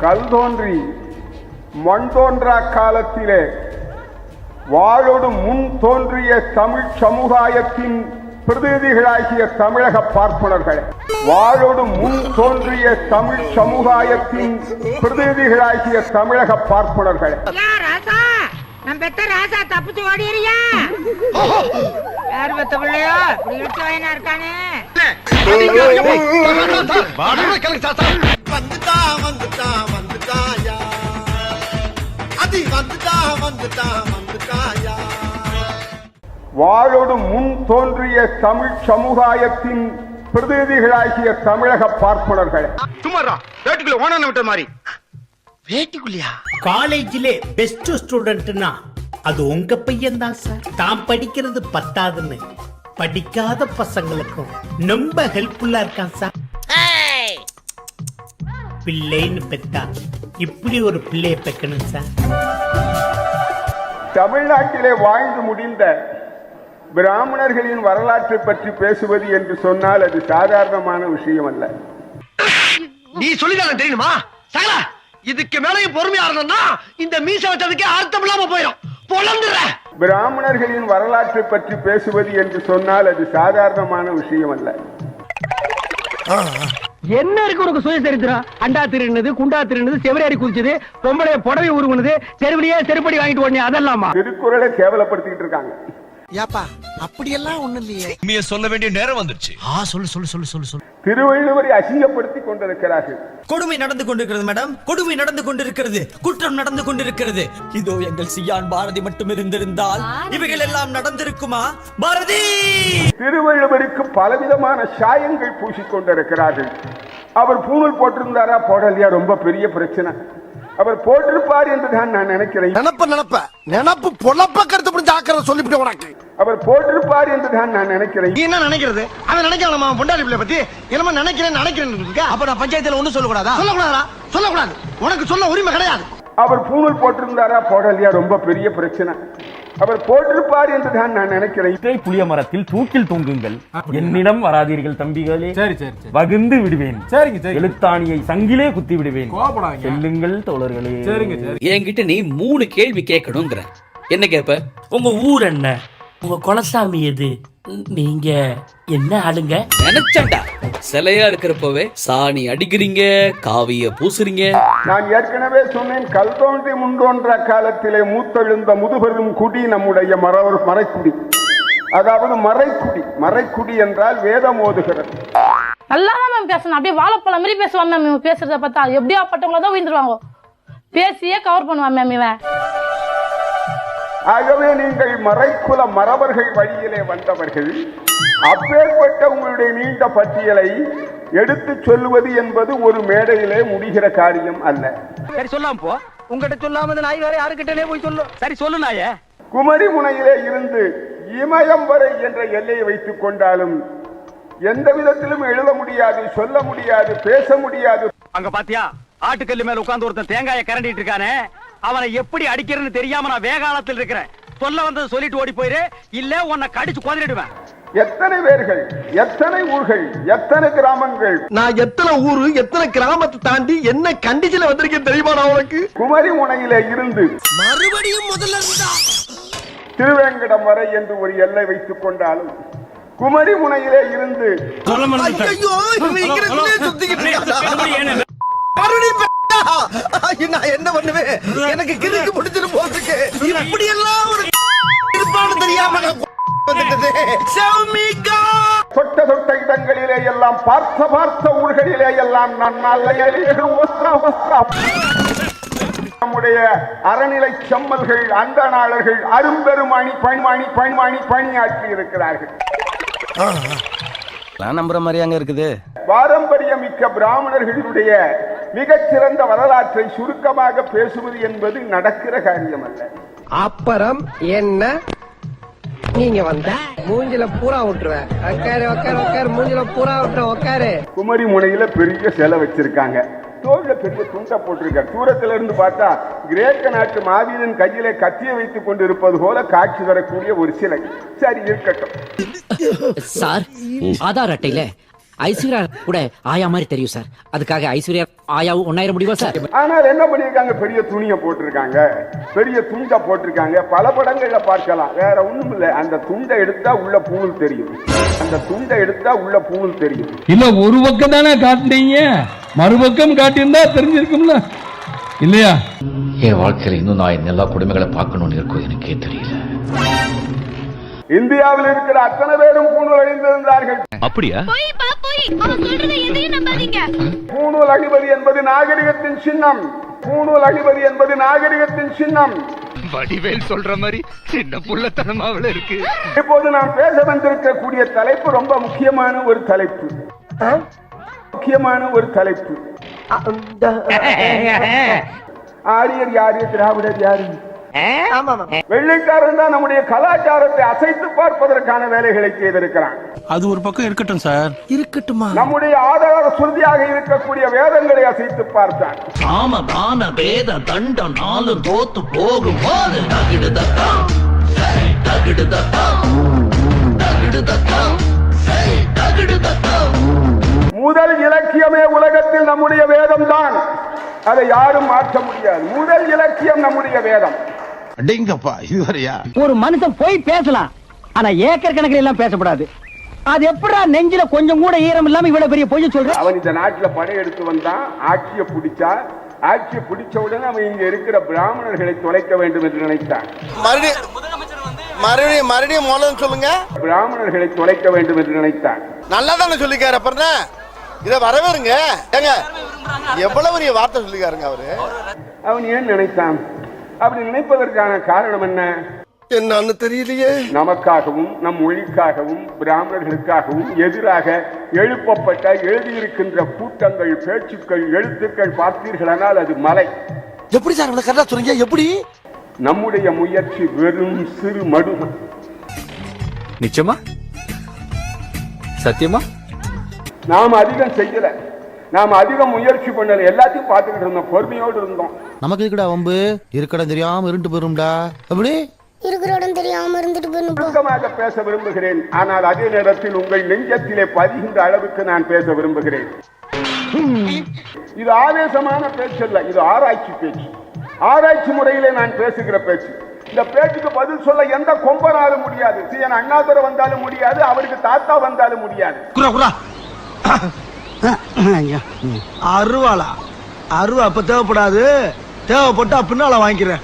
கல் தோன்றி மண் தோன்றா காலத்திலே வாழோடு முன் தோன்றிய தமிழ் சமுதாயத்தின் பிரதிநிதிகளாகிய தமிழக பார்ப்பனர்கள் வாழோடு முன் தோன்றிய தமிழ் சமுதாயத்தின் பிரதிநிதிகளாகிய தமிழக பார்ப்பனர்கள் நம்ம பெத்த ராசா தப்பிச்சு ஓடிறியா யார் பெத்த பிள்ளையோ இப்படி இழுத்து வயனா இருக்கானே வந்துட்டா வந்துட்டா வந்துட்டாயா? அதி வந்துட்டா வந்துட்டா வந்துட்டாயா? வாழோடு முன் தோன்றிய தமிழ் சமுதாயத்தின் பிரதிநிதிகளாகிய தமிழக பார்ப்பனர்கள். சும்மாரா வேட்டுக்குள்ள ஓனான விட்ட மாதிரி. வேட்டிக்குள்ளியா? காலேஜிலே பெஸ்ட் ஸ்டூடெண்ட்னா அது உங்க பையன் தான் சார். தான் படிக்கிறது பத்தாதுன்னு. படிக்காத பசங்களுக்கும் ரொம்ப ஹெல்ப்ஃபுல்லா இருக்கான் சார். பிள்ளைன்னு பெத்தா. இப்படி ஒரு பிள்ளைய பெக்கணும் சார். தமிழ்நாட்டிலே வாழ்ந்து முடிந்த பிராமணர்களின் வரலாற்றை பற்றி பேசுவது என்று சொன்னால் அது சாதாரணமான விஷயம் அல்ல நீ சொல்லிதான் தெரியுமா சகல இதுக்கு மேலையும் பொறுமையா இருந்தோம்னா இந்த மீச வச்சதுக்கே அர்த்தம் இல்லாம போயிடும். பொழந்துற பிராமணர்களின் வரலாற்றை பற்றி பேசுவது என்று சொன்னால் அது சாதாரணமான விஷயம் அல்ல என்ன இருக்கு உனக்கு சுயசரித்திரம்? அண்டா திருடுனது குண்டா திருடுனது செவரேறி குதிச்சது பொம்பளைய புடவை உருவனது செருவிலேயே செருப்படி வாங்கிட்டு ஓடனே அதெல்லாமா? திருக்குறளை கேவலப்படுத்திக்கிட்டு இருக்காங்க. ஏப்பா அப்படியெல்லாம் ஒண்ணு இல்லையே. உண்மையை சொல்ல வேண்டிய நேரம் வந்துருச்சு. ஆ சொல்லு சொல்லு சொல்லு சொல்லு சொல்லு. திருவள்ளுவரை அசிங்கப்படுத்தி கொண்டிருக்கிறார்கள். கொடுமை நடந்து கொண்டிருக்கிறது மேடம். கொடுமை நடந்து கொண்டிருக்கிறது. குற்றம் நடந்து கொண்டிருக்கிறது. இதோ எங்கள் சியான் பாரதி மட்டும் இருந்திருந்தால் இவைகள் எல்லாம் நடந்திருக்குமா? பாரதி! திருவள்ளுவருக்கு பலவிதமான சாயங்கள் பூசிக் கொண்டிருக்கிறார்கள். அவர் பூணூல் போட்டிருந்தாரா? போடலையா? ரொம்ப பெரிய பிரச்சனை. அவர் போட்டிருப்பார் என்று தான் நான் நினைக்கிறேன். நினப்ப நினப்ப. நினப்பு பொழப்ப கருத்து புரிஞ்சு ஆக்கிறத சொல்லிவிட்டு உனக்கு அவர் போட்டிருப்பார் என்று தான் நான் நினைக்கிறேன். நீ என்ன நினைக்கிறது? அவன் நினைக்கலாம் அவன் பொண்டாடி பிள்ளை பத்தி என்னமா நினைக்கிறேன் நினைக்கிறேன் அப்ப நான் பஞ்சாயத்துல ஒண்ணு சொல்லக்கூடாதா? சொல்லக்கூடாதா சொல்லக்கூடாது. உனக்கு சொல்ல உரிமை கிடையாது. அவர் பூணூல் போட்டிருந்தாரா? போடலையா? ரொம்ப பெரிய பிரச்சனை. அவர் போட்டிருப்பார் என்று தான் நான் நினைக்கிறேன். இதை புளிய மரத்தில் தூக்கில் தொங்குங்கள். என்னிடம் வராதீர்கள் தம்பிகளே. சரி சரி சரி. வகுந்து விடுவேன். சரிங்க சரி எழுத்தாணியை சங்கிலே குத்தி விடுவேன். கோபப்படாதீங்க. செல்லுங்கள் தோழர்களே. சரிங்க சரி என்கிட்ட நீ மூணு கேள்வி கேட்கணுங்கிற. என்ன கேப்ப உங்க ஊர் என்ன? உங்க குலசாமி எது? நீங்க என்ன ஆளுங்க? நினைச்சண்டா சிலையா இருக்கிறப்பவே சாணி அடிக்கிறீங்க காவிய பூசுறீங்க. நான் ஏற்கனவே சொன்னேன் கல் தோன்றி முன்றோன்ற காலத்திலே மூத்தெழுந்த முதுபெரும் குடி நம்முடைய மறவர் மறைக்குடி. அதாவது மறைக்குடி மறைக்குடி என்றால் வேதம் ஓதுகிறது. நல்லா தான் மேம் பேசணும். அப்படியே வாழைப்பழம் மாதிரி பேசுவான் மேம் இவன். பேசுறத பார்த்தா எப்படியா பட்டவங்கள தான் உயிர்ந்துருவாங்க. பேசியே கவர் பண்ணுவான் மேம் இவன். ஆகவே நீங்கள் மறைக்குல மறவர்கள் வழியிலே வந்தவர்கள் அப்பேற்பட்ட உங்களுடைய நீண்ட பட்டியலை எடுத்து சொல்லுவது என்பது ஒரு மேடையிலே முடிகிற காரியம் அல்ல. சரி சொல்லாம போ. உங்ககிட்ட சொல்லாம இந்த நாய் வேற யாருக்கிட்டனே போய் சொல்லு. சரி சொல்லு நாயே. குமரி முனையிலே இருந்து இமயம் வரை என்ற எல்லையை வைத்துக் கொண்டாலும் எந்த விதத்திலும் எழுத முடியாது சொல்ல முடியாது பேச முடியாது. அங்க பாத்தியா? ஆட்டுக்கல்லு மேல உட்கார்ந்து ஒருத்தன் தேங்காய கரண்டிட்டு இருக்கானே. அவனை எப்படி அடிக்கிறேன்னு தெரியாம நான் வேகாலத்தில் இருக்கிறேன். சொல்ல வந்தது சொல்லிட்டு ஓடி போயிரு. இல்ல உன்னை கடிச்சு கொதிடுவேன் எத்தனை பேர்கள் எத்தனை ஊர்கள் எத்தனை கிராமங்கள்? நான் எத்தனை ஊரு எத்தனை கிராமத்தை தாண்டி என்ன கண்டிஷன்ல வந்திருக்கேன் தெரியுமா நான் உனக்கு? குமரி முனையிலே இருந்து மறுபடியும் முதல்ல இருந்தா? திருவேங்கடம் வரை என்று ஒரு எல்லை வைத்துக் கொண்டாலும் குமரி முனையிலே இருந்து நான் என்ன பண்ணுவேன் எனக்கு கிறுக்கு முடிச்சிட்டு போறதுக்கு இப்படி எல்லாம் ஒரு இருப்பான்னு தெரியாம நான் தொட்ட இடங்களிலே எல்லாம் பார்த்த பார்த்த ஊர்களிலே எல்லாம் நான் நம்முடைய அறநிலை செம்மல்கள் அந்தணாளர்கள் அரும்பெருமாணி பணிமாணி பணிமாணி பணியாற்றி இருக்கிறார்கள். நம்புற மாதிரி அங்க இருக்குது. பாரம்பரியமிக்க பிராமணர்களுடைய மிகச்சிறந்த வரலாற்றை சுருக்கமாக பேசுவது என்பது நடக்கிற காரியம் அல்ல அப்புறம் என்ன? நீங்க வந்த மூஞ்சில பூரா விட்டுருவேன் உக்காரு உக்காரு உக்காரு மூஞ்சில பூரா விட்டுருவேன் உக்காரு குமரி முனையில பெரிய சிலை வச்சிருக்காங்க. தோல்ல பெரிய துண்டை போட்டிருக்கார் தூரத்துல இருந்து பார்த்தா கிரேக்க நாட்டு மாவீரன் கையிலே கத்தியை வைத்துக் கொண்டு இருப்பது போல காட்சி தரக்கூடிய ஒரு சிலை. சரி இருக்கட்டும். சார் ஆதார் அட்டையில ஐஸ்வர்யா கூட ஆயா மாதிரி தெரியும் சார். அதுக்காக ஐஸ்வர்யா ஆயாவும் ஒன்னாயிரம் முடியுமா சார்? ஆனால் என்ன பண்ணியிருக்காங்க? பெரிய துணியை போட்டிருக்காங்க. பெரிய துண்டை போட்டிருக்காங்க. பல படங்கள்ல பார்க்கலாம். வேற ஒண்ணும் இல்லை. அந்த துண்டை எடுத்தா உள்ள பூவில் தெரியும். அந்த துண்டை எடுத்தா உள்ள பூவில் தெரியும். இல்ல ஒரு பக்கம் தானே காட்டுனீங்க? மறுபக்கம் காட்டியிருந்தா தெரிஞ்சிருக்கும்ல. இல்லையா? என் வாழ்க்கையில இன்னும் நான் எல்லா குடும்பங்களை பார்க்கணும்னு இருக்கோ எனக்கே தெரியல. இந்தியாவில் இருக்கிற அத்தனை பேரும் பூணூல் அணிந்திருந்தார்கள் அப்படியா? பூணூல் அணிவது என்பது நாகரிகத்தின் சின்னம். பூணூல் அணிவது என்பது நாகரிகத்தின் சின்னம். வடிவேல் சொல்ற மாதிரி சின்ன புள்ளத்தனமாவில இருக்கு. இப்போது நாம் பேச வந்திருக்கக்கூடிய தலைப்பு ரொம்ப முக்கியமான ஒரு தலைப்பு. முக்கியமான ஒரு தலைப்பு. ஆரியர் யாரு திராவிடர் யாரு? வெள்ளைக்காரன் தான் நம்முடைய கலாச்சாரத்தை அசைத்து பார்ப்பதற்கான வேலைகளை செய்திருக்கிறான். அது ஒரு பக்கம் இருக்கட்டும் சார். இருக்கட்டுமா? நம்முடைய ஆதார சுருதியாக இருக்கக்கூடிய வேதங்களை அசைத்து பார்த்தான். சாம தான வேத தண்டம் நாலு தோத்து போகும் போது தகிடுதத்தா தகிடுதத்தா தகிடுதத்தா தகிடுதத்தா முதல் இலக்கியமே உலகத்தில் நம்முடைய வேதம் தான் அதை யாரும் மாற்ற முடியாது. முதல் இலக்கியம் நம்முடைய வேதம். அடேங்கப்பா இதுவரையா ஒரு மனுஷன் போய் பேசலாம் ஆனா ஏக்கர் கணக்கில் எல்லாம் பேசக்கூடாது அது எப்படா நெஞ்சில கொஞ்சம் கூட ஈரம் இல்லாம இவ்வளவு பெரிய பொய்ய சொல்ற? அவன் இந்த நாட்டுல படையெடுத்து வந்தான் ஆட்சியை பிடிச்சா ஆட்சியை பிடிச்ச உடனே அவன் இங்க இருக்கிற பிராமணர்களை தொலைக்க வேண்டும் என்று நினைத்தான். மறுபடியும் மறுபடியும் மறுபடியும் மூலம் சொல்லுங்க. பிராமணர்களை தொலைக்க வேண்டும் என்று நினைத்தான். நல்லா தானே சொல்லிக்காரு அப்புறம் இத வரவேறுங்க. ஏங்க எவ்வளவு பெரிய வார்த்தை சொல்லிக்காருங்க அவரு? அவன் ஏன் நினைத்தான்? அப்படி நினைப்பதற்கான காரணம் என்ன? என்னன்னு தெரியலையே. நமக்காகவும் நம் மொழிக்காகவும் பிராமணர்களுக்காகவும் எதிராக எழுப்பப்பட்ட எழுதியிருக்கின்ற கூட்டங்கள் பேச்சுக்கள் எழுத்துக்கள் பார்த்தீர்களானால் அது மலை. எப்படி சார் கரெக்டா சொல்றீங்க எப்படி? நம்முடைய முயற்சி வெறும் சிறு மடு நிச்சயமா? சத்தியமா? நாம் அதிகம் செய்யல. நாம் அதிகம் முயற்சி பண்ணல. எல்லாத்தையும் பார்த்துக்கிட்டு இருந்தோம். பொறுமையோடு இருந்தோம். நமக்கு இருக்கடா வம்பு? இருக்கடா தெரியாம இருண்டு போயிரும்டா. அப்படி இருக்கிற இடம் தெரியாம இருந்துட்டு சுருக்கமாக பேச விரும்புகிறேன். ஆனால் அதே நேரத்தில் உங்கள் நெஞ்சத்திலே பதிகின்ற அளவுக்கு நான் பேச விரும்புகிறேன். இது ஆவேசமான பேச்சு அல்ல இது ஆராய்ச்சி பேச்சு. ஆராய்ச்சி முறையிலே நான் பேசுகிற பேச்சு. இந்த பேச்சுக்கு பதில் சொல்ல எந்த கொம்பனாலும் முடியாது. சீயன் அண்ணாதுரை வந்தாலும் முடியாது அவருக்கு தாத்தா வந்தாலும் முடியாது. அருவாளா. அருவா அப்ப தேவைப்படாது. தேவைப்பட்டா பின்னால வாங்கிக்கிறேன்.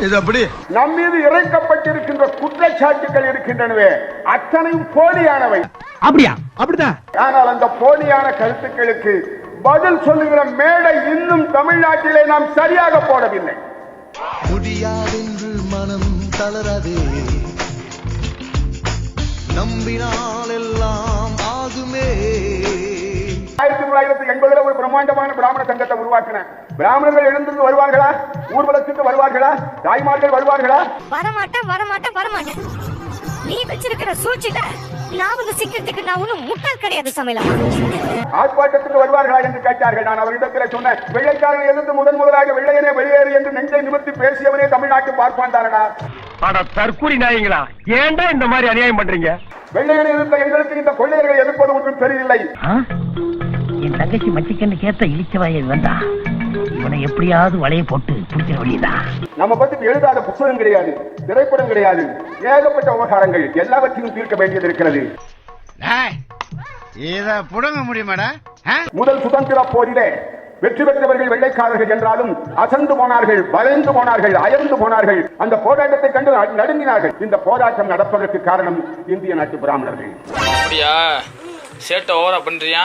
இது அப்படி நம் மீது இறைக்கப்பட்டிருக்கின்ற குற்றச்சாட்டுகள் இருக்கின்றனவே அத்தனையும் போலியானவை. அப்படியா? அப்படிதான். ஆனால் அந்த போலியான கருத்துக்களுக்கு பதில் சொல்லுகிற மேடை இன்னும் தமிழ்நாட்டிலே நாம் சரியாக போடவில்லை. முடியாதென்று மனம் தளராதே. நம்பினால் எல்லாம் ஆகுமே. ஆயிரத்தி தொள்ளாயிரத்தி எண்பதுல ஒரு பிரம்மாண்டமான பிராமண சங்கத்தை உருவாக்கின. பிராமணர்கள் எழுந்திருந்து வருவார்களா? ஊர்வலத்துக்கு வருவார்களா? தாய்மார்கள் வருவார்களா? வரமாட்டேன் வரமாட்டேன் வரமாட்டேன். நீ வச்சிருக்கிற சூழ்ச்சியில நான் வந்து சிக்கிறதுக்கு நான் ஒண்ணும் முட்டாள் கிடையாது சமையல. ஆர்ப்பாட்டத்துக்கு வருவார்களா என்று கேட்டார்கள். நான் அவரிடத்தில் சொன்னேன் வெள்ளைக்காரன் எதிர்த்து முதன் முதலாக வெள்ளையனே வெளியேறு என்று நெஞ்சை நிமிர்த்தி பேசியவனே தமிழ்நாட்டு பார்ப்பான் தானடா அட தற்கூரி நாயங்களா ஏன்டா இந்த மாதிரி அநியாயம் பண்றீங்க? வெள்ளையனை எதிர்த்த எங்களுக்கு இந்த கொள்ளையர்களை எதிர்ப்பது ஒன்றும் தெரியவில்லை என் தங்கச்சி மச்சிக்கன்னு கேட்ட இழிச்சவாய வந்தா இவனை எப்படியாவது வலைய போட்டு பிடிச்சிட வேண்டியதான் நம்ம பத்தி எழுதாத புத்தகம் கிடையாது திரைப்படம் கிடையாது ஏகப்பட்ட விவகாரங்கள் எல்லாவற்றையும் தீர்க்க வேண்டியது இருக்கிறது. இத புடுங்க முடியுமாடா? முதல் சுதந்திர போரிலே வெற்றி பெற்றவர்கள் வெள்ளைக்காரர்கள் என்றாலும் அசந்து போனார்கள் வளைந்து போனார்கள் அயர்ந்து போனார்கள். அந்த போராட்டத்தை கண்டு நடுங்கினார்கள். இந்த போராட்டம் நடப்பதற்கு காரணம் இந்திய நாட்டு பிராமணர்கள். அப்படியா? சேட்டை ஓவரா பண்றியா?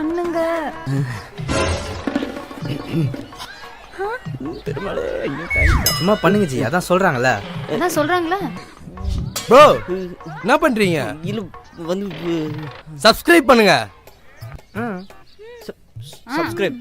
பண்ணுங்க. சும்மா பண்ணுங்க ஜி. அதான் சொல்றாங்கல்ல. அதான் சொல்றாங்களா? ப்ரோ என்ன பண்றீங்க? இல்ல வந்து சப்ஸ்கிரைப் பண்ணுங்க. சப்ஸ்கிரைப்